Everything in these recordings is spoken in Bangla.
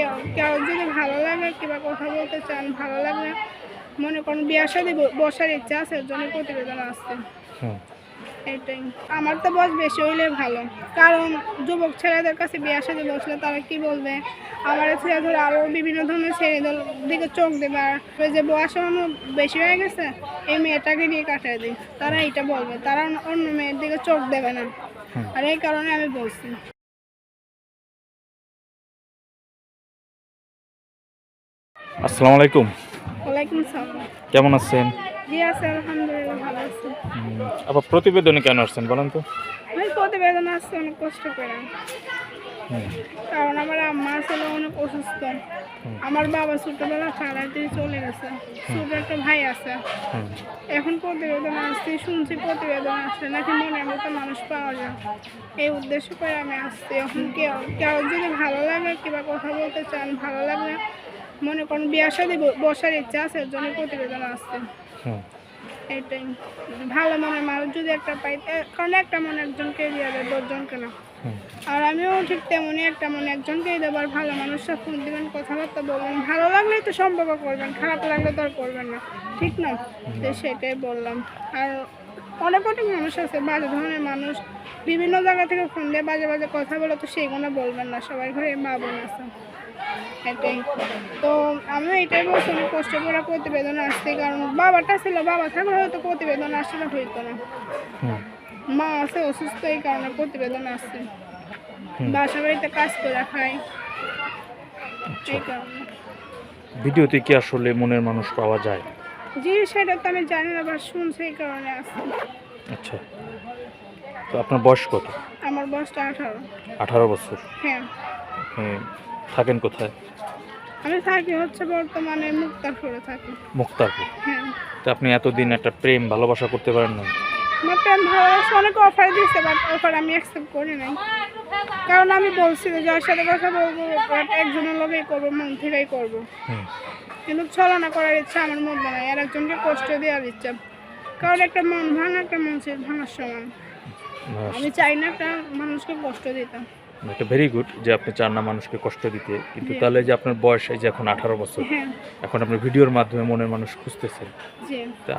কেউ কেউ যদি ভালো লাগে কিংবা কথা বলতে চান ভালো লাগলে মনে করেন বিয়ার সাথে বসার ইচ্ছা আছে এর জন্য প্রতিবেদন আসছে। এটাই। আমার তো বয়স বেশি হইলে ভালো। কারণ যুবক ছেলেদের কাছে বিয়ার সাথে বসলে তারা কি বলবে? আমার ছেলে ধরে আরও বিভিন্ন ধরনের ছেলেদের দিকে চোখ দেবে আর ওই যে বয়স আমার বেশি হয়ে গেছে এই মেয়েটাকে নিয়ে কাটাই দিই। তারা এটা বলবে তারা অন্য মেয়ের দিকে চোখ দেবে না। আর এই কারণে আমি বলছি। আসসালামু আলাইকুম। ওয়ালাইকুম সালাম কেমন আছেন? জি আছে আলহামদুলিল্লাহ ভালো আছি। আবার প্রতিবেদনে কেন আসছেন বলেন তো? আমি প্রতিবেদন আসছে অনেক কষ্ট করে। কারণ আমার আম্মা ছিল অনেক অসুস্থ। আমার বাবা ছোটবেলা ছাড়া দিয়ে চলে গেছে। ছোট একটা ভাই আছে। এখন প্রতিবেদন আসছি শুনছি প্রতিবেদন আসছে নাকি মনের মতো মানুষ পাওয়া যায়। এই উদ্দেশ্য করে আমি আসছি। এখন কেউ কেউ যদি ভালো লাগে কিংবা কথা বলতে চান ভালো লাগলে মনে করেন বিয়ার সাথে বসার ইচ্ছা আছে এর জন্য প্রতিবেদন আসছে। এটাই। ভালো মনের মানুষ যদি একটা পাই কারণ একটা মনে একজনকে দিয়ে দেয় দশজনকে না। আর আমিও ঠিক তেমনই একটা মনে একজনকেই দেবো আর ভালো মানুষরা ফোন দিবেন কথাবার্তা বলবেন ভালো লাগলে তো সম্পর্ক করবেন খারাপ লাগলে তো আর করবেন না। ঠিক না? তো সেটাই বললাম। আর অনেক অনেক মানুষ আছে বাজে ধরনের মানুষ। বিভিন্ন জায়গা থেকে ফোন দিয়ে বাজে বাজে কথা বলে তো সেইগুলো বলবেন না। সবাই ঘরে মা বোন আছে। এটাই। তো আমিও এটাই বলছি অনেক কষ্ট করে প্রতিবেদন আসছে কারণ বাবাটা ছিল বাবা থাকলে হয়তো প্রতিবেদন আসলে হইতো না। মা আছে অসুস্থ এই কারণে প্রতিবেদন আসছে। বাসা বাড়িতে কাজ করে খাই এই কারণে। ভিডিওতে কি আসলে মনের মানুষ পাওয়া যায়? জি সেটা তো আমি জানি না বা শুনছি এই কারণে আসছে আচ্ছা। তো আপনার বয়স কত? আমার বয়সটা আঠারো। আঠারো বছর। হ্যাঁ। আপনি থাকেন কোথায়? আমি থাকি হচ্ছে বর্তমানে মুক্তারপুরে থাকি। মুক্তারপুর। হ্যাঁ। তো আপনি এতদিন একটা প্রেম ভালোবাসা করতে পারেন না আমার প্রেম ভালোবাসা অনেক অফার দিয়েছে বাট অফার আমি অ্যাকসেপ্ট করি নাই। কারণ আমি বলছি যে যার সাথে কথা বলব একজনের লোকেই করব মন থেকেই করব। কিন্তু ছলনা করার ইচ্ছা আমার মধ্যে নাই আর একজনকে কষ্ট দেওয়ার ইচ্ছা। কারণ একটা মন ভাঙা একটা মন ভাঙার সমান। আমি চাই না একটা মানুষকে কষ্ট দিতাম এটা ভেরি গুড যে আপনি চান না মানুষকে কষ্ট দিতে কিন্তু তাহলে যে আপনার বয়স এই যে এখন আঠারো বছর হ্যাঁ। এখন আপনি ভিডিওর মাধ্যমে মনের মানুষ খুঁজতেছেন।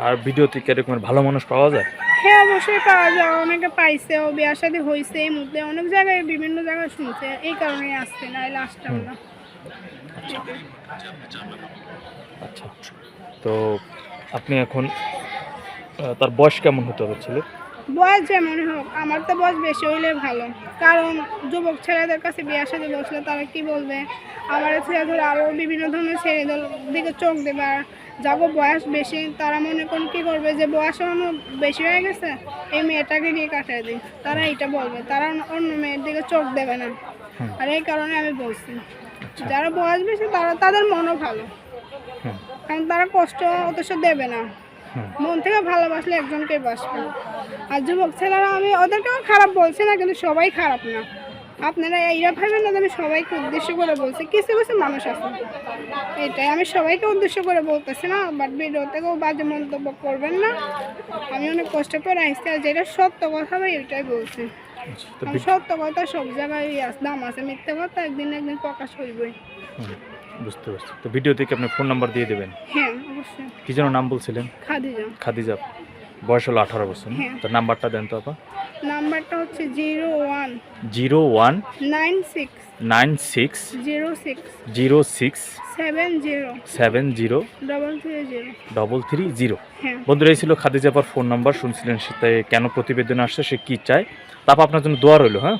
আর ভিডিওতে কি এরকমের ভালো মানুষ পাওয়া যায়? হ্যাঁ অবশ্যই পাওয়া যায়। অনেকে পাইছে ও বিয়ার সাথে হয়েছে এই মুহূর্তে। অনেক জায়গায় বিভিন্ন জায়গায় শুনছে। এই কারণেই আসছে না এলে আসতাম না। আচ্ছা। তো আপনি এখন তার বয়স কেমন হতে হবে ছেলে বয়স যেমনই হোক আমার তো বয়স বেশি হইলে ভালো। কারণ যুবক ছেলেদের কাছে বিয়ার সাথে বসলে তারা কি বলবে? আমার ছেলে ধরে আরও বিভিন্ন ধরনের ছেলেদের দিকে চোখ দেবে। আর যাব বয়স বেশি তারা মনে করেন কী করবে যে বয়স আমার বেশি হয়ে গেছে এই মেয়েটাকে নিয়ে কাটাই দিই। তারা এটা বলবে তারা অন্য- অন্য মেয়ের দিকে চোখ দেবে না। আর এই কারণে আমি বলছি যারা বয়স বেশি তারা তাদের মনও ভালো। কারণ তারা কষ্ট অথচ দেবে না। মন থেকে ভালোবাসলে একজনকে বাসবে আর যুবক ছেলেরা আমি ওদেরকেও খারাপ বলছি না কিন্তু সবাই খারাপ না। আপনারা এইরা ভাবেন না আমি সবাইকে উদ্দেশ্য করে বলছি কিছু কিছু মানুষ আছে। এটাই আমি সবাইকে উদ্দেশ্য করে বলতেছি না বাট ভিডিওতে কেউ বাজে মন্তব্য করবেন না। আমি অনেক কষ্ট করে আসছি আর যেটা সত্য কথা আমি এটাই বলছি। আচ্ছা, সত্য কথা সব জায়গায় দাম আছে মিথ্যা কথা একদিন একদিন প্রকাশ হইবই। বুঝতে পারছি। তো ভিডিওতে কি আপনি ফোন নাম্বার দিয়ে দেবেন? হ্যাঁ অবশ্যই। কি যেন নাম বলছিলেন? খাদিজা। খাদিজা। বয়স হলো আঠারো বছর হ্যাঁ। তো নাম্বারটা দেন তো আপা। নাম্বারটা হচ্ছে zero one zero one nine six nine six zero six zero six seven zero seven zero double three zero. Double three zero. হ্যাঁ। বন্ধুরা এই ছিল খাদিজাপার ফোন নাম্বার। শুনছিলেন সে তাই কেন প্রতিবেদনে আসছে সে কি চায়? তারপর আপনার জন্য দোয়া রইল হ্যাঁ?